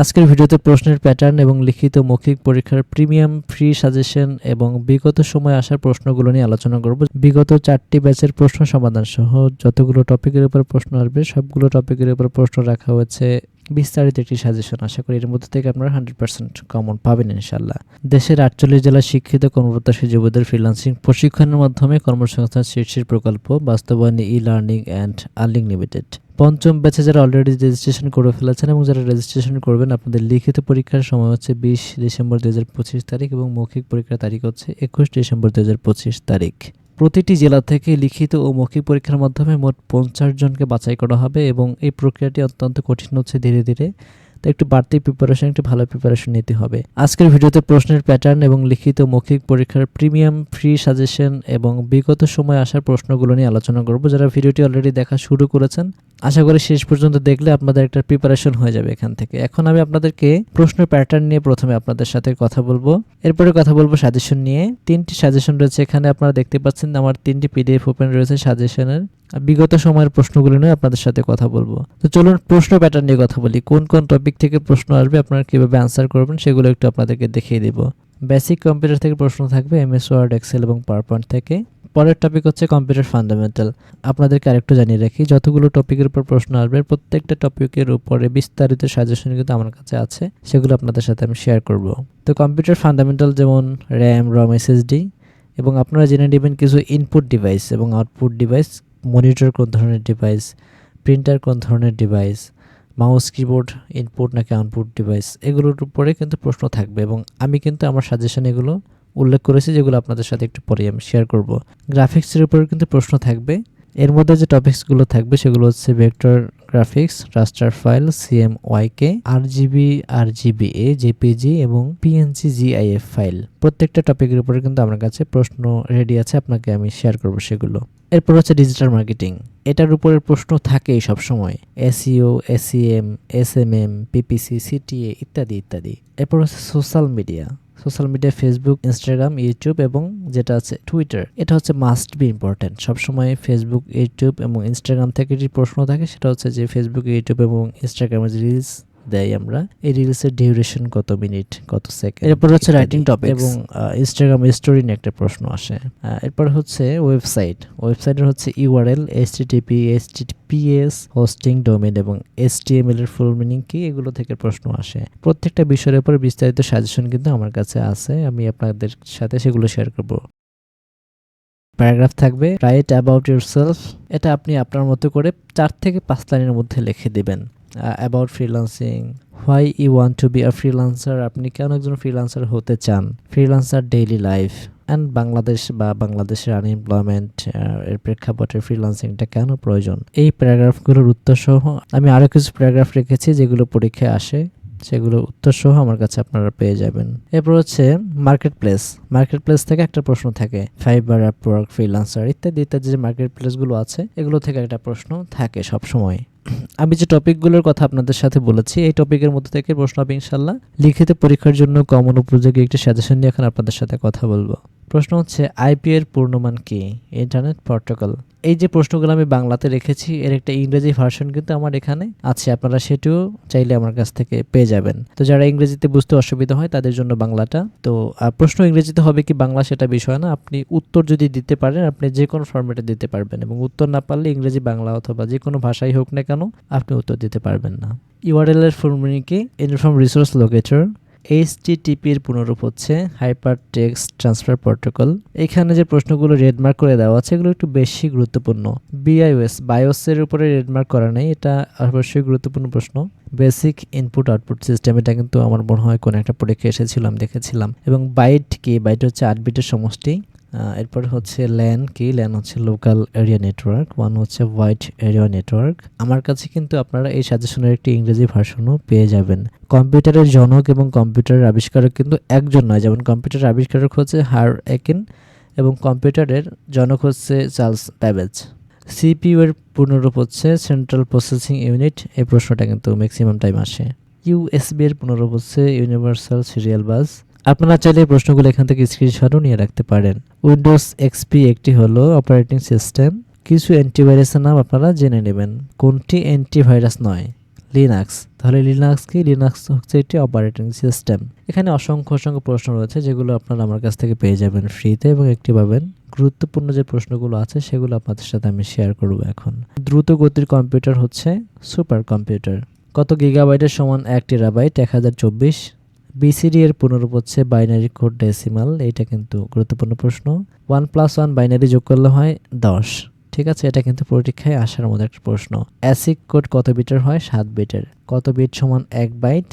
আজকের ভিডিওতে প্রশ্নের প্যাটার্ন এবং লিখিত মৌখিক পরীক্ষার প্রিমিয়াম ফ্রি সাজেশন এবং বিগত সময়ে আসার প্রশ্নগুলো নিয়ে আলোচনা করব। বিগত চারটি ব্যাচের প্রশ্ন সমাধান সহ যতগুলো টপিকের উপর প্রশ্ন আসবে, সবগুলো টপিকের উপর প্রশ্ন রাখা হয়েছে বিস্তারিত একটি সাজেশন আশা করি এর মধ্যে থেকে আপনারা হান্ড্রেড পার্সেন্ট কমন পাবেন ইনশাল্লাহ দেশের আটচল্লিশ জেলার শিক্ষিত কর্মপ্রত্যাশী যুবদের ফ্রিল্যান্সিং প্রশিক্ষণের মাধ্যমে কর্মসংস্থান শীর্ষের প্রকল্প, বাস্তবায়নে E Learning and Earning Limited পঞ্চম ব্যাচে যারা অলরেডি রেজিস্ট্রেশন করে ফেলেছেন এবং যারা রেজিস্ট্রেশন করবেন, আপনাদের লিখিত পরীক্ষার সময় হচ্ছে বিশ ডিসেম্বর দু পঁচিশ তারিখ এবং মৌখিক পরীক্ষার তারিখ হচ্ছে একুশ ডিসেম্বর দু হাজার পঁচিশ তারিখ। প্রতিটি জেলা থেকে লিখিত ও মৌখিক পরীক্ষার মাধ্যমে মোট পঞ্চাশ জনকে বাছাই করা হবে এবং এই প্রক্রিয়াটি অত্যন্ত কঠিন হচ্ছে ধীরে ধীরে। তো একটু বাড়তি প্রিপারেশন একটু ভালো প্রিপারেশন নিতে হবে। আজকের ভিডিওতে প্রশ্নের প্যাটার্ন এবং লিখিত মৌখিক পরীক্ষার প্রিমিয়াম ফ্রি সাজেশন এবং বিগত সময় আসার প্রশ্নগুলো নিয়ে আলোচনা করব। যারা ভিডিওটি অলরেডি দেখা শুরু করেছেন, আশা করি শেষ পর্যন্ত দেখলে আপনাদের একটা প্রিপারেশন হয়ে যাবে এখান থেকে। এখন আমি আপনাদেরকে প্রশ্নের প্যাটার্ন নিয়ে প্রথমে আপনাদের সাথে কথা বলব। এরপরে কথা বলব সাজেশন নিয়ে। তিনটি সাজেশন রয়েছে এখানে, আপনারা দেখতে পাচ্ছেন আমার তিনটি পিডিএফ ওপেন রয়েছে সাজেশনের বিগত সময়ের প্রশ্নগুলো নিয়ে আপনাদের সাথে কথা বলব। তো চলুন প্রশ্ন প্যাটার্ন নিয়ে কথা বলি। কোন কোন টপিক থেকে প্রশ্ন আসবে, আপনারা কীভাবে অ্যান্সার করবেন সেগুলো একটু আপনাদেরকে দেখিয়ে দিব। বেসিক কম্পিউটার থেকে প্রশ্ন থাকবে এমএস ওয়ার্ড এক্সেল এবং পাওয়ার পয়েন্ট থেকে। পরের টপিক হচ্ছে কম্পিউটার ফান্ডামেন্টাল আপনাদেরকে আরেকটু জানিয়ে রাখি, যতগুলো টপিকের উপর প্রশ্ন আসবে, প্রত্যেকটা টপিকের উপরে বিস্তারিত সাজেশন কিন্তু আমার কাছে আছে, সেগুলো আপনাদের সাথে আমি শেয়ার করব। তো কম্পিউটার ফান্ডামেন্টাল যেমন র্যাম রম এসএসডি এবং আপনারা জেনে নেবেন কিছু ইনপুট ডিভাইস এবং আউটপুট ডিভাইস মনিটর কোন ধরনের ডিভাইস প্রিন্টার কোন ধরনের ডিভাইস মাউস কিবোর্ড ইনপুট নাকি আউটপুট ডিভাইস এগুলোর উপরে কিন্তু প্রশ্ন থাকবে এবং আমি কিন্তু আমার সাজেশন এগুলো উল্লেখ করেছি যেগুলো আপনাদের সাথে একটু পরে আমি শেয়ার করব। গ্রাফিক্সের উপরে কিন্তু প্রশ্ন থাকবে। এর মধ্যে যে টপিকসগুলো থাকবে সেগুলো হচ্ছে vector graphics raster file CMYK R GB R GB A JPG এবং পিএনজি জিআইএফ ফাইল প্রত্যেকটা টপিকের উপরে কিন্তু আমার কাছে প্রশ্ন রেডি আছে, আপনাকে আমি শেয়ার করব সেগুলো। এরপর হচ্ছে ডিজিটাল মার্কেটিং এটার উপরে প্রশ্ন থাকেই সবসময়। SEO SEM S M M PPC CTA ইত্যাদি ইত্যাদি। এরপর হচ্ছে social media social media, Facebook, Instagram, YouTube এবং যেটা আছে টুইটার, এটা হচ্ছে মাস্ট বি ইম্পর্টেন্ট সবসময় ফেসবুক, ইউটিউব এবং ইনস্টাগ্রাম থেকে যে প্রশ্ন থাকে সেটা হচ্ছে যে ফেসবুক, ইউটিউব এবং ইনস্টাগ্রামে রিলস দেয় আমরা। এই রিলসের ডিউরেশন কত মিনিট কত সেকেন্ড এরপর হচ্ছে রাইটিং টপিক এবং ইনস্টাগ্রাম স্টোরি নিয়ে একটা প্রশ্ন আসে। এরপর হচ্ছে ওয়েবসাইট ওয়েবসাইটের হচ্ছে URL HTTP HTTPS hosting domain এবং এসটিএমএল এর ফুল মিনিং কি? এগুলো থেকে প্রশ্ন আসে। প্রত্যেকটা বিষয়ের উপর বিস্তারিত সাজেশন কিন্তু আমার কাছে আছে। আমি আপনাদের সাথে সেগুলো শেয়ার করব। প্যারাগ্রাফ থাকবে রাইট অ্যাবাউট ইউর সেলফ এটা আপনি আপনার মতো করে চার থেকে পাঁচ লাইনের মধ্যে লিখে দিবেন। About freelancing why you want to be a freelancer আপনি কেন একজন ফ্রিলান্সার হতে চান? Freelancer daily life and Bangladesh বা বাংলাদেশের আনএমপ্লয়মেন্ট এর প্রেক্ষাপটে ফ্রিলান্সিংটা কেন প্রয়োজন? এই প্যারাগ্রাফগুলোর উত্তর সহ আমি আরও কিছু প্যারাগ্রাফ রেখেছি যেগুলো পরীক্ষায় আসে। সেগুলো উত্তর সহ আমার কাছে আপনারা পেয়ে যাবেন। এরপর হচ্ছে মার্কেট প্লেস মার্কেট প্লেস থেকে একটা প্রশ্ন থাকে ফাইবার আপওয়ার্ক ফ্রিলান্সার ইত্যাদি ইত্যাদি যে মার্কেট প্লেসগুলো আছে, এগুলো থেকে একটা প্রশ্ন থাকে সব সময় আমি যে টপিকগুলোর কথা আপনাদের সাথে বলেছি, এই টপিকের মধ্যে থেকে প্রশ্ন হবে ইনশাল্লাহ লিখিত পরীক্ষার জন্য কমন উপযোগী একটি সাজেশন নিয়ে এখন আপনাদের সাথে কথা বলব। প্রশ্ন হচ্ছে আইপিএর পূর্ণমান কি? Internet protocol. এই যে প্রশ্নগুলো আমি বাংলাতে রেখেছি, এর একটা ইংরেজি ভার্সন কিন্তু আমার এখানে আছে। আপনারা সেটিও চাইলে আমার কাছ থেকে পেয়ে যাবেন। তো যারা ইংরেজিতে বুঝতে অসুবিধা হয়, তাদের জন্য বাংলাটা। তো প্রশ্ন ইংরেজিতে হবে কি বাংলা সেটা বিষয় না। আপনি উত্তর যদি দিতে পারেন, আপনি যে কোনো ফর্মেটে দিতে পারবেন এবং উত্তর না পারলে ইংরেজি বাংলা অথবা যে কোনো ভাষাই হোক না কেন, আপনি উত্তর দিতে পারবেন না। ইউআরএল এর ফুল মিনিং কি? ইনফর্ম রিসোর্স লোকেটর এইচটিটিপি এর পুনরূপ হচ্ছে হাইপার টেক্সট ট্রান্সফার প্রোটোকল এখানে যে প্রশ্নগুলো রেডমার্ক করে দেওয়া আছে, এগুলো একটু বেশি গুরুত্বপূর্ণ। বিআইওএস বায়োসের উপরে রেডমার্ক করা নেই, এটা অবশ্যই গুরুত্বপূর্ণ প্রশ্ন। বেসিক ইনপুট আউটপুট সিস্টেম এটা কিন্তু আমার মনে হয় কোনো একটা পরীক্ষা এসেছিলাম দেখেছিলাম। এবং বাইট কি? বাইট হচ্ছে আট বিটের সমষ্টি। এরপর হচ্ছে ল্যান কি? ল্যান হচ্ছে লোকাল এরিয়া নেটওয়ার্ক ওয়ান হচ্ছে হোয়াইট এরিয়া নেটওয়ার্ক আমার কাছে কিন্তু আপনারা এই সাজেশনের একটি ইংরেজি ভার্সনও পেয়ে যাবেন। কম্পিউটারের জনক এবং কম্পিউটারের আবিষ্কারক কিন্তু একজন নয়, যেমন কম্পিউটারের আবিষ্কারক হচ্ছে হার একিন এবং কম্পিউটারের জনক হচ্ছে চার্লস ব্যাবেজ। সিপিইউ এর পূর্ণরূপ হচ্ছে সেন্ট্রাল প্রসেসিং ইউনিট এই প্রশ্নটা কিন্তু ম্যাক্সিমাম টাইম আসে। ইউএসবি এর পূর্ণরূপ হচ্ছে ইউনিভার্সাল সিরিয়াল বাস আপনারা চাইলে প্রশ্নগুলো এখান থেকে স্ক্রিনশটও নিয়ে রাখতে পারেন। উইন্ডোজ এক্সপি একটি হলো অপারেটিং সিস্টেম কিছু অ্যান্টিভাইরাসের নাম আপনারা জেনে নেবেন। কোনটি অ্যান্টিভাইরাস নয়? লিনাক্স তাহলে লিনাক্স কি? লিনাক্স হচ্ছে একটি অপারেটিং সিস্টেম এখানে অসংখ্য অসংখ্য প্রশ্ন রয়েছে, যেগুলো আপনারা আমার কাছ থেকে পেয়ে যাবেন ফ্রিতে এবং একটি পাবেন। গুরুত্বপূর্ণ যে প্রশ্নগুলো আছে, সেগুলো আপনাদের সাথে আমি শেয়ার করব এখন। দ্রুত গতির কম্পিউটার হচ্ছে সুপার কম্পিউটার কত গিগাবাইটের সমান এক টেরাবাইট এক হাজার চব্বিশ। বিসিডি এর পুনরূপ হচ্ছে বাইনারি কোড ডেসিমাল এইটা কিন্তু গুরুত্বপূর্ণ প্রশ্ন। ওয়ান প্লাস ওয়ান বাইনারি যোগ করলে হয় দশ। ঠিক আছে? এটা কিন্তু পরীক্ষায় আসার মধ্যে একটা প্রশ্ন। অ্যাসিক কোড কত বিটের হয়? সাত বিটের কত বিট সমান এক বাইট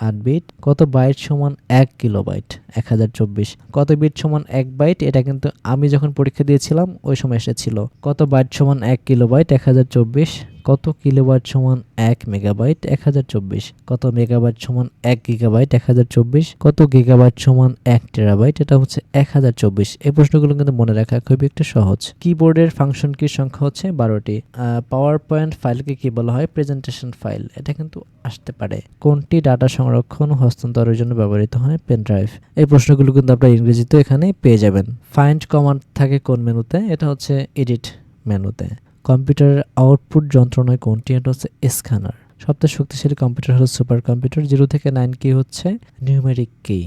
আট বিট কত বাইট সমান এক কিলোবাইট এক হাজার চব্বিশ। কত বিট সমান এক বাইট এটা কিন্তু আমি যখন পরীক্ষা দিয়েছিলাম, ওই সময় এসেছিল। কত বাইট সমান এক কিলোবাইট এক হাজার চব্বিশ। কত কিলোবাইট সমান এক মেগাবাইট? এক হাজার চব্বিশ। কত মেগাবাইট সমান এক গিগাবাইট? এক হাজার চব্বিশ। কত গিগাবাইট সমান এক টেরাবাইট? এটা হচ্ছে এক হাজার চব্বিশ। এই প্রশ্নগুলো কিন্তু মনে রাখা খুবই একটা সহজ। কিবোর্ডের ফাংশন কির সংখ্যা হচ্ছে? বারোটি। পাওয়ার পয়েন্ট ফাইলকে কি বলা হয়? প্রেজেন্টেশন ফাইল এটা কিন্তু আসতে পারে। কোনটি ডাটা সংরক্ষণ ও হস্তান্তরের জন্য ব্যবহৃত হয়? পেন ড্রাইভ এই প্রশ্নগুলো কিন্তু আপনারা ইংরেজিতে এখানে পেয়ে যাবেন। ফাইন্ড কমান্ড থাকে কোন মেনুতে? এটা হচ্ছে এডিট মেনুতে। কম্পিউটারের আউটপুট যন্ত্রণায় কোনটি এটা হচ্ছে স্ক্যানার সবচেয়ে শক্তিশালী কম্পিউটার হলো সুপার কম্পিউটার জিরো থেকে নাইন কি হচ্ছে নিউমেরিক কি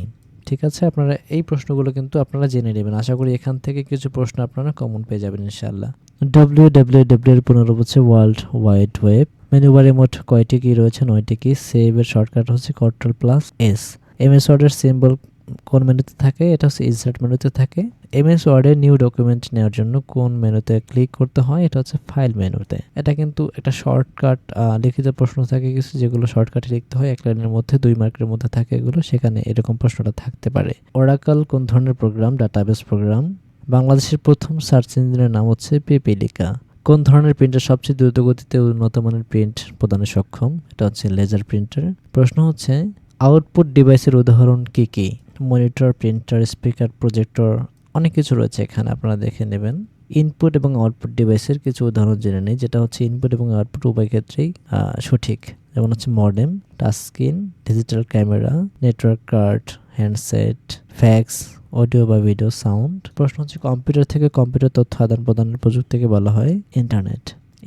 ঠিক আছে? আপনারা এই প্রশ্নগুলো কিন্তু আপনারা জেনে নেবেন। আশা করি এখান থেকে কিছু প্রশ্ন আপনারা কমন পেয়ে যাবেন ইনশাল্লাহ ডব্লিউ ডাব্লিউ ডাব্লিউ এর পুনরূপ হচ্ছে ওয়ার্ল্ড ওয়াইড ওয়েব মেনু বারে মোট কয়টি কি রয়েছে? নয়টি কি সেভ এর শর্টকাট হচ্ছে কন্ট্রোল প্লাস এস এমএস ওয়ার্ডের সিম্বল কোন মেনুতে থাকে? এটা হচ্ছে ইনসার্ট মেনুতে থাকে। এমএস ওয়ার্ডে নিউ ডকুমেন্ট নেওয়ার জন্য কোন মেনুতে ক্লিক করতে হয়, এটা হচ্ছে ফাইল মেনুতে। এটা কিন্তু একটা শর্টকাট লিখিত প্রশ্ন থাকে কিছু, যেগুলো শর্টকাটে লিখতে হয়। এক লাইনের মধ্যে দুই মার্কের মধ্যে থাকে এগুলো, সেখানে এরকম প্রশ্নটা থাকতে পারে। ওরাকাল কোন ধরনের প্রোগ্রাম? Database programme. বাংলাদেশের প্রথম সার্চ ইঞ্জিনের নাম হচ্ছে পেপিলিকা কোন ধরনের প্রিন্টার সবচেয়ে দ্রুত গতিতে উন্নত মানের প্রিন্ট প্রদানে সক্ষম? এটা হচ্ছে লেজার প্রিন্টার। প্রশ্ন হচ্ছে, আউটপুট ডিভাইসের উদাহরণ কি কি? মনিটর, প্রিন্টার, স্পিকার, প্রজেক্টর অনেক কিছু রয়েছে এখানে, আপনারা দেখে নেবেন। ইনপুট এবং আউটপুট ডিভাইসের কিছু উদাহরণ জেনে নেই, যেটা হচ্ছে ইনপুট এবং আউটপুট উভয় ক্ষেত্রেই সঠিক। যেমন হচ্ছে modem touch screen digital camera network card handset fax audio বা ভিডিও সাউন্ড প্রশ্ন হচ্ছে কম্পিউটার থেকে কম্পিউটার তথ্য আদান প্রদানের প্রযুক্তিকে বলা হয় ইন্টারনেট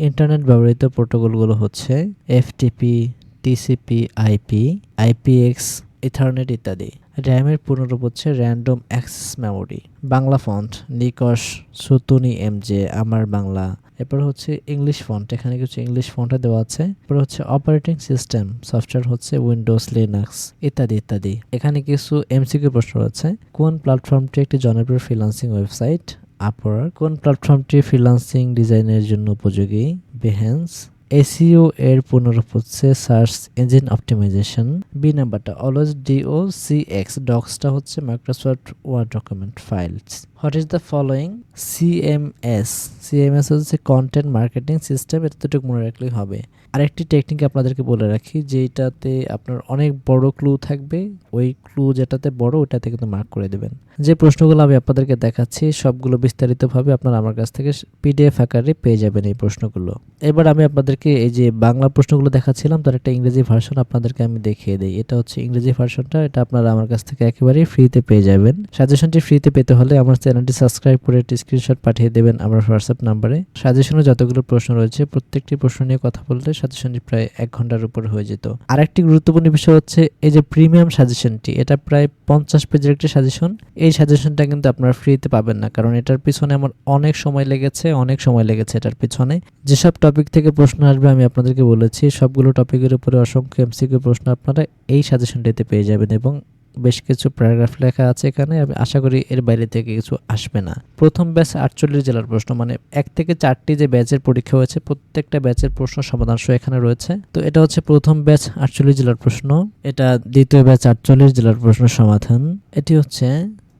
ইন্টারনেট ব্যবহৃত প্রোটোকলগুলো হচ্ছে FTP TCP IP IPX ethernet ইত্যাদি। র্যামের পুনরূপ হচ্ছে random access memory Bangla font Nikosh, Sutonny M J Amar Bangla. এরপর হচ্ছে ইংলিশ ফন্ট এখানে কিছু ইংলিশ ফন্টে দেওয়া আছে। এরপর হচ্ছে অপারেটিং সিস্টেম সফটওয়্যার হচ্ছে উইন্ডোজ লিনাক্স ইত্যাদি ইত্যাদি। এখানে কিছু এমসিকিউ প্রশ্ন রয়েছে। কোন প্ল্যাটফর্মটি একটি জনপ্রিয় ফ্রিলান্সিং ওয়েবসাইট আপওয়ার কোন প্ল্যাটফর্মটি ফ্রিলান্সিং ডিজাইনের জন্য উপযোগী? বেহেন্স এসিও এর পুনরূপ হচ্ছে সার্চ ইঞ্জিন অপটিমাইজেশন, বি নাম্বারটা অলওয়েজ ডিও সি এক্স, ডক্সটা হচ্ছে Microsoft Word document files. What is the following? CMS CMS হচ্ছে কন্টেন্ট মার্কেটিং সিস্টেম এটা দুটোকে মনে রাখলেই হবে। আরেকটি টেকনিক আপনাদেরকে বলে রাখি যেটাতে আপনার অনেক বড় ক্লু থাকবে, ওই ক্লু যেটাতে বড় ওটাতে কিন্তু মার্ক করে দেবেন। যে প্রশ্নগুলো আমি আপনাদেরকে দেখাচ্ছি, সবগুলো বিস্তারিতভাবে আপনারা আমার কাছ থেকে পিডিএফ আকারে পেয়ে যাবেন এই প্রশ্নগুলো। এবার আমি আপনাদেরকে এই যে বাংলা প্রশ্নগুলো দেখাচ্ছিলাম, তার একটা ইংরেজি ভার্সন আপনাদেরকে আমি দেখিয়ে দিই। এটা হচ্ছে ইংরেজি ভার্সনটা এটা আপনারা আমার কাছ থেকে একেবারেই ফ্রিতে পেয়ে যাবেন। সাজেশনটি ফ্রিতে পেতে হলে আমার চ্যানেলটি সাবস্ক্রাইব করে একটি স্ক্রিনশট পাঠিয়ে দেবেন আমার হোয়াটসঅ্যাপ নাম্বারে সাজেশনে যতগুলো প্রশ্ন রয়েছে, প্রত্যেকটি প্রশ্ন নিয়ে কথা বললে সাজেশনটি প্রায় এক ঘণ্টার উপর হয়ে যেত। আরেকটি গুরুত্বপূর্ণ বিষয় হচ্ছে, এই যে প্রিমিয়াম সাজেশনটি এটা প্রায় পঞ্চাশ পেজের একটি সাজেশন এই সাজেশনটা কিন্তু আপনারা ফ্রিতে পাবেন না, কারণ এটার পিছনে আমার অনেক সময় লেগেছে, অনেক সময় লেগেছে এটার পিছনে। যেসব টপিক থেকে প্রশ্ন আসবে, আমি আপনাদেরকে বলেছি, সবগুলো টপিকের উপরে অসংখ্য এমসিকিউ প্রশ্ন আপনারা এই সাজেশনটিতে পেয়ে যাবেন এবং বেশ কিছু প্যারাগ্রাফ লেখা আছে এখানে। আমি আশা করি এর বাইরে থেকে কিছু আসবে না। প্রথম ব্যাচ আটচল্লিশ জেলার প্রশ্ন মানে এক থেকে চারটি যে ব্যাচের পরীক্ষা হয়েছে, প্রত্যেকটা ব্যাচের প্রশ্ন সমাধান এখানে রয়েছে। তো এটা হচ্ছে প্রথম ব্যাচ আটচল্লিশ জেলার প্রশ্ন, এটা দ্বিতীয় ব্যাচ আটচল্লিশ জেলার প্রশ্ন সমাধান। এটি হচ্ছে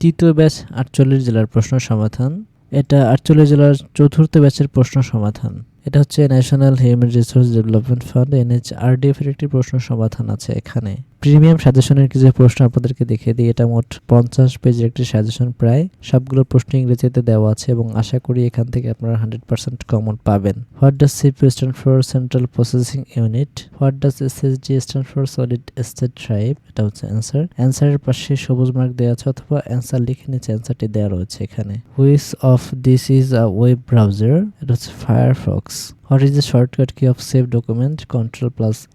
তৃতীয় ব্যাচ আটচল্লিশ জেলার প্রশ্ন সমাধান। এটা আটচল্লিশ জেলার চতুর্থ ব্যাচের প্রশ্ন সমাধান। এটা হচ্ছে national human resource development fund NHRDF এর একটি প্রশ্ন সমাধান আছে এখানে। প্রিমিয়াম সাজেশনের কিছু প্রশ্ন আপনাদেরকে দেখিয়ে দিই। এটা মোট পঞ্চাশ পেজের একটি সাজেশন প্রায়। সবগুলো প্রশ্ন ইংরেজিতে দেওয়া আছে এবং আশা করি এখান থেকে আপনারা হান্ড্রেড পার্সেন্ট কমন পাবেন। What does CPU stand for central processing unit? What does SSD stand for solid state drive এটা হচ্ছে অ্যান্সার। অ্যান্সারের পাশে সবুজ মার্ক দেওয়া আছে অথবা অ্যান্সার লিখে নিচে অ্যান্সারটি দেওয়া রয়েছে এখানে। Which of this is a web browser? এটা হচ্ছে Firefox. What is the shortcut key of save document?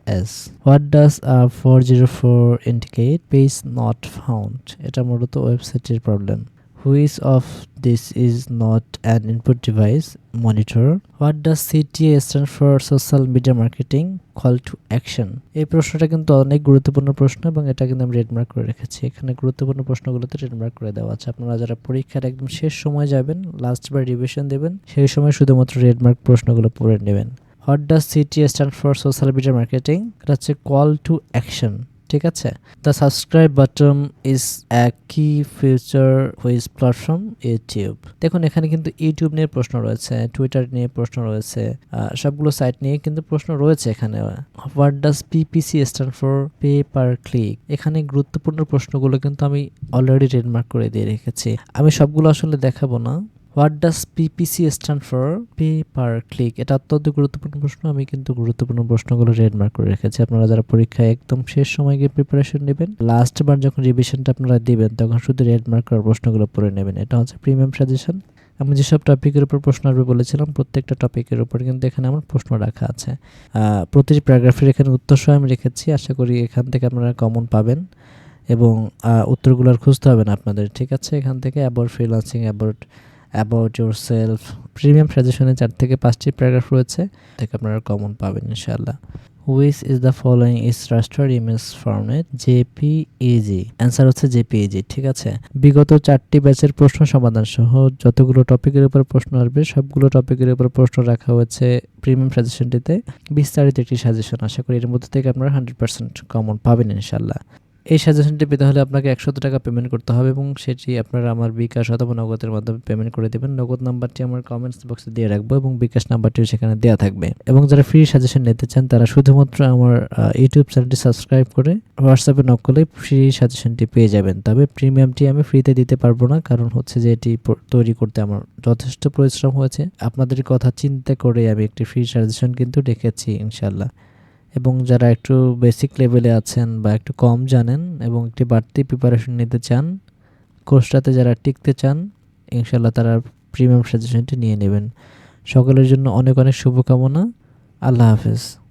S what does error four zero four indicate page not found এটা মূলত ওয়েবসাইটের problem which of this is not an input device monitor what does CTA stand for social media marketing call to action এই প্রশ্নটা কিন্তু অনেক গুরুত্বপূর্ণ প্রশ্ন এবং এটা কিন্তু আমি রেড মার্ক করে রেখেছি। এখানে গুরুত্বপূর্ণ প্রশ্নগুলোতে রেড মার্ক করে দেওয়া আছে। আপনারা যারা পরীক্ষার একদম শেষ সময় যাবেন লাস্ট বার রিভিশন দেবেন, সেই সময় শুধুমাত্র রেড মার্ক প্রশ্নগুলো পড়ে নেবেন। What does CTA stand for social media marketing এটা হচ্ছে কল টু অ্যাকশন ঠিক আছে? The subscribe button is a key feature which platform YouTube দেখুন, এখানে কিন্তু ইউটিউব নিয়ে প্রশ্ন রয়েছে টুইটার নিয়ে প্রশ্ন রয়েছে সবগুলো সাইট নিয়ে কিন্তু প্রশ্ন রয়েছে এখানে। What does PPC stand for pay per click এখানে গুরুত্বপূর্ণ প্রশ্নগুলো কিন্তু আমি অলরেডি রেডমার্ক করে দিয়ে রেখেছি। আমি সবগুলো আসলে দেখাবো না। What does PPC stand for pay per click এটা অত্যন্ত গুরুত্বপূর্ণ প্রশ্ন। আমি কিন্তু গুরুত্বপূর্ণ প্রশ্নগুলো রেডমার্ক করে রেখেছি। আপনারা যারা পরীক্ষায় একদম শেষ সময় গিয়ে প্রিপারেশন নেবেন লাস্ট বার যখন রিভিশনটা আপনারা দেবেন, তখন শুধু রেডমার্ক করার প্রশ্নগুলো পড়ে নেবেন। এটা হচ্ছে প্রিমিয়াম সাজেশন আমি যেসব টপিকের উপর প্রশ্ন আসবে বলেছিলাম, প্রত্যেকটা টপিকের উপর কিন্তু এখানে আমার প্রশ্ন রাখা আছে। প্রতিটি প্যারাগ্রাফের এখানে উত্তর সহ আমি রেখেছি। আশা করি এখান থেকে আপনারা কমন পাবেন এবং উত্তরগুলো আর খুঁজতে হবে না আপনাদের, ঠিক আছে? এখান থেকে about freelancing about about yourself premium সাজেশনে চার থেকে পাঁচটি প্যারাগ্রাফ রয়েছে থেকে আপনারা কমন পাবেন ইনশাল্লাহ which is the following is raster image format JPEG answer হচ্ছে জেপিইজি ঠিক আছে? বিগত চারটি ব্যাচের প্রশ্ন সমাধান সহ যতগুলো টপিকের উপর প্রশ্ন আসবে, সবগুলো টপিকের উপর প্রশ্ন রাখা হয়েছে প্রিমিয়াম সাজেশনটিতে বিস্তারিত একটি সাজেশন আশা করি এর মধ্যে থেকে আপনারা হান্ড্রেড পার্সেন্ট কমন পাবেন ইনশাল্লাহ এই সাজেশনটি পেতে হলে আপনাকে একশত টাকা পেমেন্ট করতে হবে এবং সেটি আপনারা আমার বিকাশ অথবা নগদের মাধ্যমে পেমেন্ট করে দেবেন। নগদ নাম্বারটি আমার কমেন্টস বক্সে দিয়ে রাখব এবং বিকাশ নাম্বারটিও সেখানে দেওয়া থাকবে। এবং যারা ফ্রি সাজেশন নিতে চান, তারা শুধুমাত্র আমার ইউটিউব চ্যানেলটি সাবস্ক্রাইব করে হোয়াটসঅ্যাপে নক ফ্রি সাজেশনটি পেয়ে যাবেন। তবে প্রিমিয়ামটি আমি ফ্রিতে দিতে পারব না, কারণ হচ্ছে যে এটি তৈরি করতে আমার যথেষ্ট পরিশ্রম হয়েছে। আপনাদের কথা চিন্তা করে আমি একটি ফ্রি সাজেশন কিন্তু রেখেছি ইনশাল্লাহ এবং যারা একটু বেসিক লেভেলে আছেন বা একটু কম জানেন এবং একটি বাড়তি প্রিপারেশন নিতে চান কোর্সটাতে যারা টিকতে চান ইনশাল্লাহ তারা প্রিমিয়াম সাজেশনটি নিয়ে নেবেন। সকলের জন্য অনেক অনেক শুভকামনা। আল্লাহ হাফেজ।